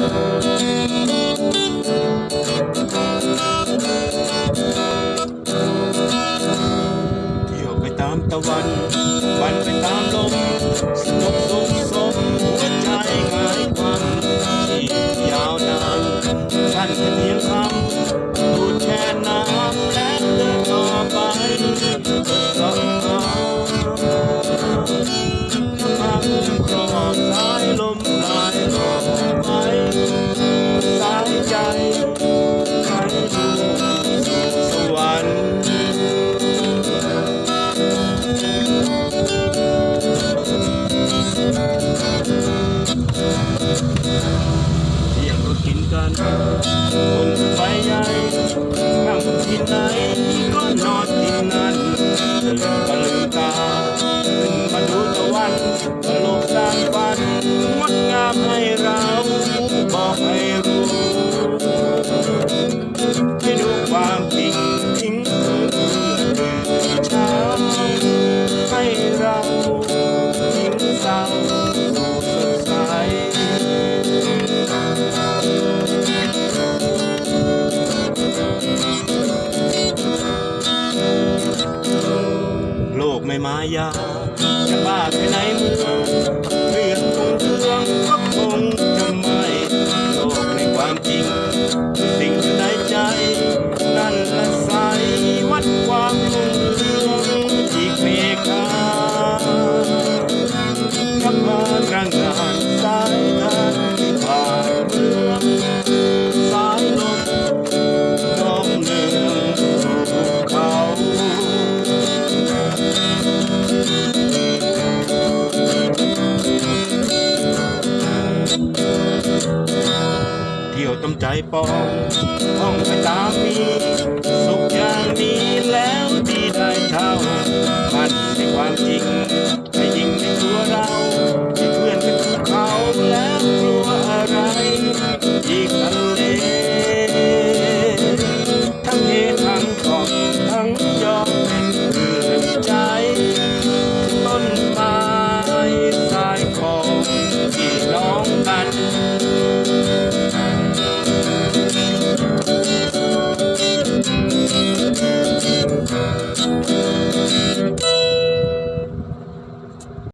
เที่ยวไปตามตะวัน กันคนไปใหญ่นั่งที่ไหนก็นอนที่นั่นตื่นก็ลืมตาขึ้นมาดูตะวันโลก ไม่มายาจะบ้าไปไหนเมื่อเรื่องคงเรื่องก็คงจะไม่โลกในความจริงคือสิ่งในใจ นั่นละใสวัดความรุ่งเรื่องอีกเมฆากับมาตรงงานสาย ที่ยวต้มใจปองท่องไปตามมีสุขอย่างนี้แล้วที่ได้เท่ามันใจริง